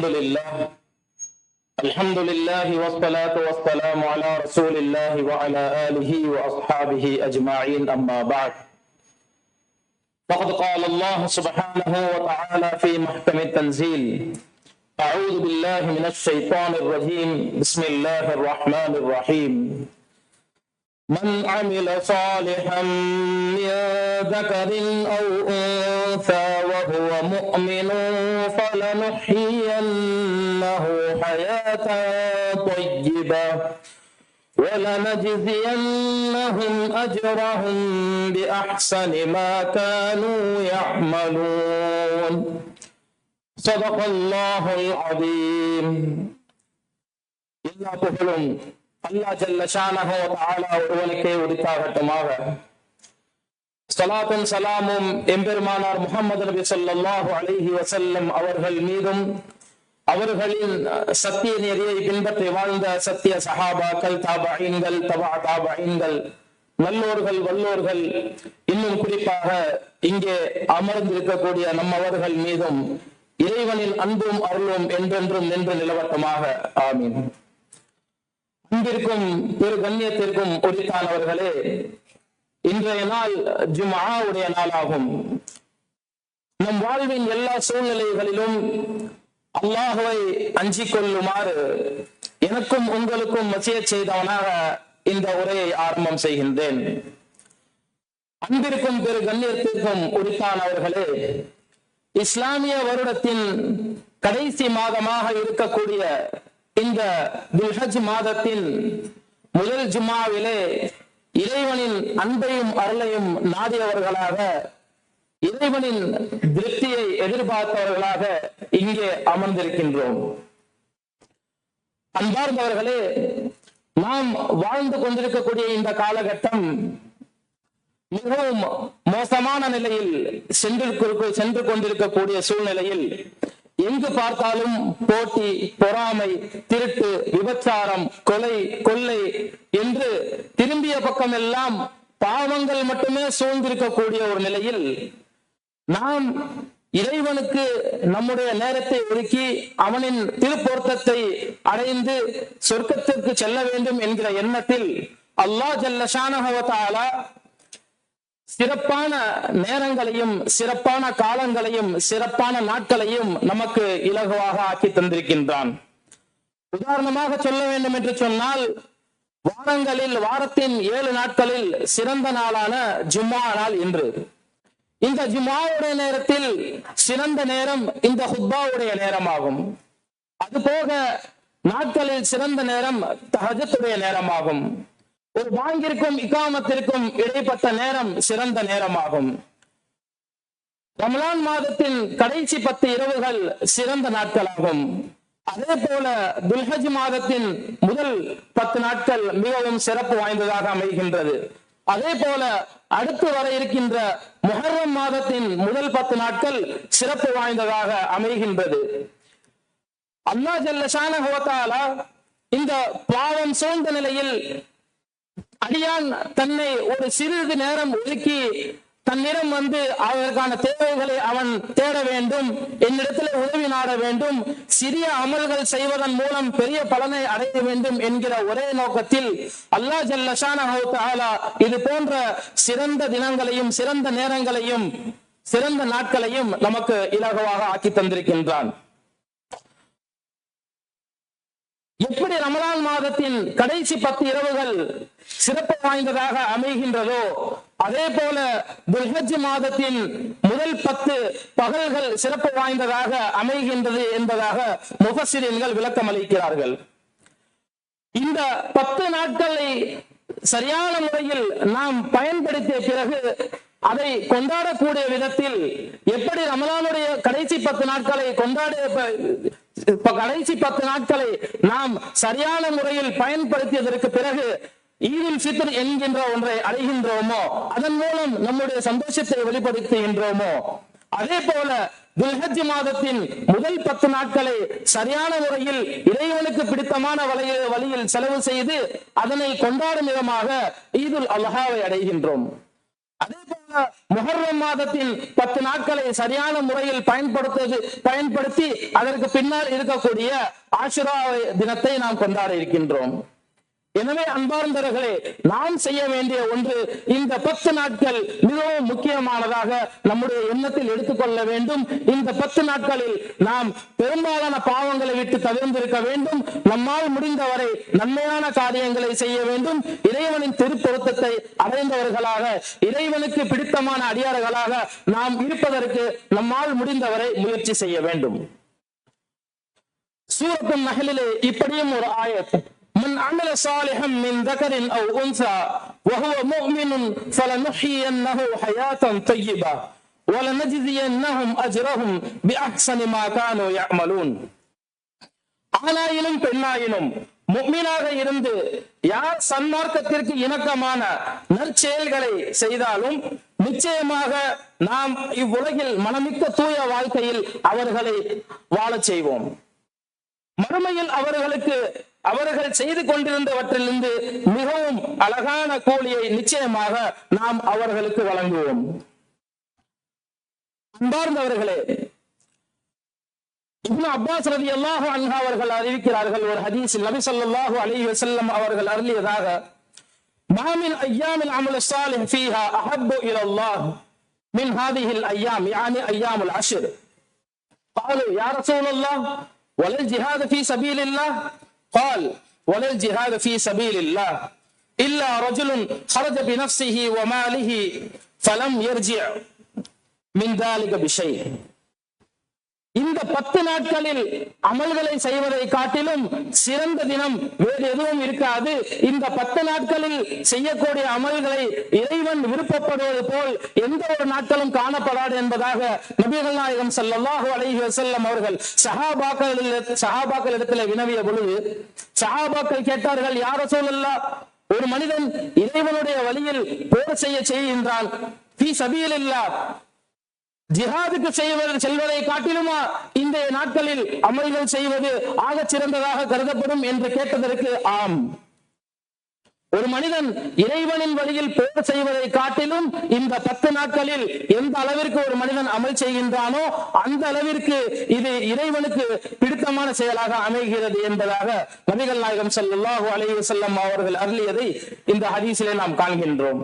الحمد لله. الحمد لله والصلاة والسلام على رسول الله وعلى آله وأصحابه أجمعين أما بعد. فقد قال الله سبحانه وتعالى في محكم التنزيل أعوذ بالله من الشيطان الرجيم بسم الله الرحمن الرحيم. من عمل صالحا من ذكر أو أنثى وهو مؤمن فلنحيينه حياة طيبة ولنجزينهم أجرهم بأحسن ما كانوا يعملون صدق الله العظيم எல்லா புகழும் அல்லாஹ் ஜல்ல ஷானஹு வ தஆலா ஒருவனுக்கே உரித்தாகட்டுமாக ஸலாத்தும் சலாமும் எம்பெருமானார் முஹம்மது நபி ஸல்லல்லாஹு அலைஹி வஸல்லம் அவர்கள் மீதும் அவர்களின் சத்திய நெறியை பின்பற்றி வாழ்ந்த சத்திய சஹாபாக்கள் தாபாயின்கள் தபா தாபாயின்கள் நல்லோர்கள் வல்லோர்கள் இன்னும் குறிப்பாக இங்கே அமர்ந்திருக்கக்கூடிய நம்மவர்கள் மீதும் இறைவனின் அன்பும் அருளும் என்றென்றும் நின்று நிலவட்டமாக. ஆமீன். அன்பிற்கும் பெரு கண்ணியத்திற்கும் உரித்தானவர்களே இன்றைய நாள் ஜுமாவுடைய நாளாகும். நம் வாழ்வின் எல்லா சூழ்நிலைகளிலும் அல்லாஹுவை அஞ்சிக் கொள்ளுமாறு எனக்கும் உங்களுக்கும் வசிய செய்தவனாக இந்த உரையை ஆரம்பம் செய்கின்றேன். அன்பிற்கும் பெரு கண்ணியத்திற்கும் உரித்தானவர்களே இஸ்லாமிய வருடத்தின் கடைசி மாதமாக இருக்கக்கூடிய இந்த துல்ஹஜ் மாதத்தின் முதல் ஜுமாவிலே இறைவனின் அன்பையும் அருளையும் நாடியவர்களாக இறைவனின் திருப்தியை எதிர்பார்த்தவர்களாக இங்கே அமர்ந்திருக்கின்றோம். அன்பார்ந்தவர்களே நாம் வாழ்ந்து கொண்டிருக்கக்கூடிய இந்த காலகட்டம் மிகவும் மோசமான நிலையில் சென்று சென்று கொண்டிருக்கக்கூடிய சூழ்நிலையில் எங்கு பார்த்தாலும் போட்டி பொறாமை திருட்டு விபச்சாரம் கொலை கொள்ளை என்று திரும்பிய பக்கம் எல்லாம் பாவங்கள் மட்டுமே சூழ்ந்திருக்கக்கூடிய ஒரு நிலையில் நாம் இறைவனுக்கு நம்முடைய நேரத்தை ஒதுக்கி அவனின் திருப்பொருத்தத்தை அடைந்து சொர்க்கத்திற்கு செல்ல வேண்டும் என்கிற எண்ணத்தில் அல்லாஹ் ஜல்லஷானஹவத்தாலா சிறப்பான நேரங்களையும் சிறப்பான காலங்களையும் சிறப்பான நாட்களையும் நமக்கு இலகுவாக ஆக்கி தந்திருக்கின்றான். உதாரணமாக சொல்ல வேண்டும் என்று சொன்னால் வாரங்களில் வாரத்தின் ஏழு நாட்களில் சிறந்த நாளான ஜும்மா நாள் இன்று. இந்த ஜுமாவுடைய நேரத்தில் சிறந்த நேரம் இந்த ஹுப்பாவுடைய நேரமாகும். அது போக நாட்களில் சிறந்த நேரம் தஹஜத்துடைய நேரமாகும். ஒரு வாங்கிற்கும் இக்காமத்திற்கும் இடைப்பட்ட நேரம் சிறந்த நேரமாகும். ரமலான் மாதத்தின் கடைசி பத்து இரவுகள் சிறந்த நாட்களாகும். அதே போல துல்ஹஜ் மாதத்தின் முதல் பத்து நாட்கள் மிகவும் சிறப்பு வாய்ந்ததாக அமைகின்றது. அதே போல அடுத்து வர இருக்கின்ற முஹர்ரம் மாதத்தின் முதல் பத்து நாட்கள் சிறப்பு வாய்ந்ததாக அமைகின்றது. அல்லா ஜல்லஷான இந்த பாவம் சூழ்ந்த நிலையில் அடியான் தன்னை ஒரு சிறிது நேரம் ஒதுக்கி தன்னிடம் வந்து அவருக்கான தேவைகளை அவன் தேட வேண்டும் என்னிடத்தில் உதவி நாட வேண்டும் சிறிய அமல்கள் செய்வதன் மூலம் பெரிய பலனை அடைய வேண்டும் என்கிற ஒரே நோக்கத்தில் அல்லாஹ் ஜல்லஷான இது போன்ற சிறந்த தினங்களையும் சிறந்த நேரங்களையும் சிறந்த நாட்களையும் நமக்கு இலகுவாக ஆக்கி தந்திருக்கின்றான். எப்படி ரமலான் மாதத்தின் கடைசி பத்து இரவுகள் சிறப்பு வாய்ந்ததாக அமைகின்றதோ அதே போல துல்ஹஜ் மாதத்தின் முதல் பத்து பகல்கள் சிறப்பு வாய்ந்ததாக அமைகின்றது என்பதாக முகசிரியன்கள் விளக்கம் அளிக்கிறார்கள். இந்த பத்து நாட்களை சரியான முறையில் நாம் பயன்படுத்திய பிறகு அதை கொண்டாடக்கூடிய விதத்தில் எப்படி ரமலானுடைய கடைசி பத்து நாட்களை கொண்டாட கடைசி பத்து நாட்களை நாம் சரியான முறையில் பயன்படுத்தியதற்கு பிறகு ஈதில் ஃபித்ர் என்கின்ற ஒன்றை அடைகின்றோமோ அதன் மூலம் நம்முடைய சந்தோஷத்தை வெளிப்படுத்துகின்றோமோ? அதே போல துல்ஹஜ் மாதத்தின் முதல் பத்து நாட்களை சரியான முறையில் இறைவனுக்கு பிடித்தமான வழியில் வழியில் செலவு செய்து அதனை கொண்டாடும் விதமாக ஈதுல் அல்ஹாவை அடைகின்றோம். அதே போல முகர்வம் மாதத்தின் பத்து நாட்களை சரியான முறையில் பயன்படுத்துவது பயன்படுத்தி அதற்கு பின்னால் இருக்கக்கூடிய ஆஷுரா தினத்தை நாம் கொண்டாட இருக்கின்றோம். எனவே அன்பார்ந்தவர்களே நாம் செய்ய வேண்டிய ஒன்று இந்த பத்து நாட்கள் மிகவும் முக்கியமானதாக நம்முடைய எண்ணத்தில் எடுத்துக்கொள்ள வேண்டும். இந்த பத்து நாட்களில் நாம் பெரும்பாலான பாவங்களை விட்டு தவிர்ந்திருக்க வேண்டும். நம்மால் முடிந்தவரை நன்மையான காரியங்களை செய்ய வேண்டும். இறைவனின் திருப்பொருத்தத்தை அடைந்தவர்களாக இறைவனுக்கு பிடித்தமான அடியார்களாக நாம் இருப்பதற்கு நம்மால் முடிந்தவரை முயற்சி செய்ய வேண்டும். சூரத்தின் நகலிலே இப்படியும் ஒரு ஆயத். من عمل صالحا من ذكر او انثى وهو مؤمن فلنحيينه حياه طيبه ولنجزينهم اجرهم باحسن ما كانوا يعملون ஆணாயினும் பெண்ணாயினும் முக்மீனாக இருந்து யார் சன்மார்க்கத்திற்கு இணக்கமான நற்செயல்களை செய்தாலும் நிச்சயமாக நாம் இவ்வுலகில் மனமிக்க தூய வாழ்க்கையில் அவர்களை வாழச் செய்வோம் மறுமையில் அவர்களுக்கு அவர்கள் செய்து கொண்டிருந்தவற்றிலிருந்து மிகவும் அழகான கூலியை நிச்சயமாக நாம் அவர்களுக்கு வழங்குவோம் அன்பார்ந்தவர்களே இப்னு அப்பாஸ் ரதி அல்லாஹு அன்ஹா அவர்கள் அறிவிக்கிறார்கள் ஒரு ஹதீஸில் நபி ஸல்லல்லாஹு அலைஹி வஸல்லம் அவர்கள் அருளியதாக ما من أيام العمل الصالح فيها أحب إلى الله من هذه الأيام يعني أيام العشر قالوا يا رسول الله ولا الجهاد في سبيل الله قال ولا الجهاد في سبيل الله إلا رجل خرج بنفسه وماله فلم يرجع من ذلك بشيء. இந்த பத்து நாட்களில் அமல்களை செய்வதை காட்டிலும் சிறந்த தினம் வேறு எதுவும் இருக்காது. இந்த பத்து நாட்களில் செய்யக்கூடிய அமல்களை இறைவன் விருப்பப்படுவது போல் எந்த ஒரு நாட்களும் காணப்படாது என்பதாக நபிகள் நாயகம் ஸல்லல்லாஹு அலைஹி வஸல்லம் அவர்கள் சஹாபாக்களில் சஹாபாக்கள் இடத்துல வினவிய பொழுது சஹாபாக்கள் கேட்டார்கள் யார சொல்லல்லா ஒரு மனிதன் இறைவனுடைய வழியில் போர் செய்ய செய்கின்றான். தீ சபியில் இல்லா ஜிஹாதுக்கு செய்வது செல்வதை காட்டிலுமா இந்த நாட்களில் அமல்கள் செய்வது ஆக சிறந்ததாக கருதப்படும் என்று கேட்டதற்கு ஆம். ஒரு மனிதன் இறைவனின் வழியில் போர் செய்வதை காட்டிலும் இந்த பத்து நாட்களில் எந்த அளவிற்கு ஒரு மனிதன் அமல் செய்கின்றானோ அந்த அளவிற்கு இது இறைவனுக்கு பிடித்தமான செயலாக அமைகிறது என்பதாக நபிகள் நாயகம் ஸல்லல்லாஹு அலைஹி வஸல்லம் அவர்கள் அருளியதை இந்த ஹதீசிலே நாம் காண்கின்றோம்.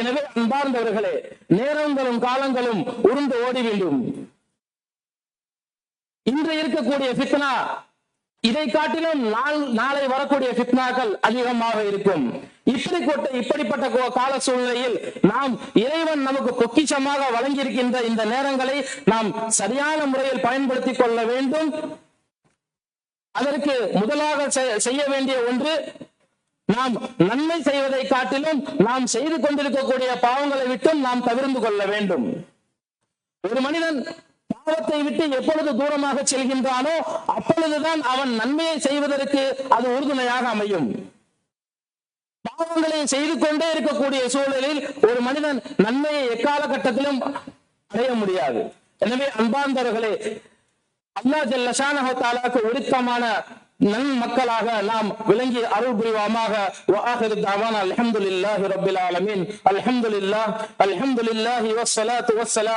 எனவே அன்பார்ந்தவர்களே நேரங்களும் காலங்களும் உருண்டு ஓடி வேண்டும் இன்று இருக்கக்கூடிய பித்னா இதை காட்டிலும் நாளை வரக்கூடிய பித்னாக்கள் அதிகமாக இருக்கும். இப்படிப்பட்ட இப்படிப்பட்ட கால சூழ்நிலையில் நாம் இறைவன் நமக்கு பொக்கிஷமாக வழங்கியிருக்கின்ற இந்த நேரங்களை நாம் சரியான முறையில் பயன்படுத்திக் கொள்ள வேண்டும். அதற்கு முதலாக செய்ய வேண்டிய ஒன்று நாம் நன்மை செய்வதை காட்டிலும் நாம் செய்து கொண்டிருக்கக்கூடிய பாவங்களை விட்டும் நாம் தவிர்ந்து கொள்ள வேண்டும். ஒரு மனிதன் பாவத்தை விட்டு எப்பொழுது தூரமாக செல்கின்றானோ அப்பொழுதுதான் அவன் நன்மையை செய்வதற்கு அது உறுதுணையாக அமையும். பாவங்களை செய்து கொண்டே இருக்கக்கூடிய சூழலில் ஒரு மனிதன் நன்மையை எக்கால கட்டத்திலும் அடைய முடியாது. எனவே அன்பார்ந்தவர்களே அல்லாஹ் ஜல்ல ஷானஹு நன் மக்களாக நாம் விளங்கி அருள் புரிவாமாக அலமதுல்லாஹி ரபில் ஆலமின் அலமதுல்லா அலமதுல்லாஹி வசலாத்து வசலாம்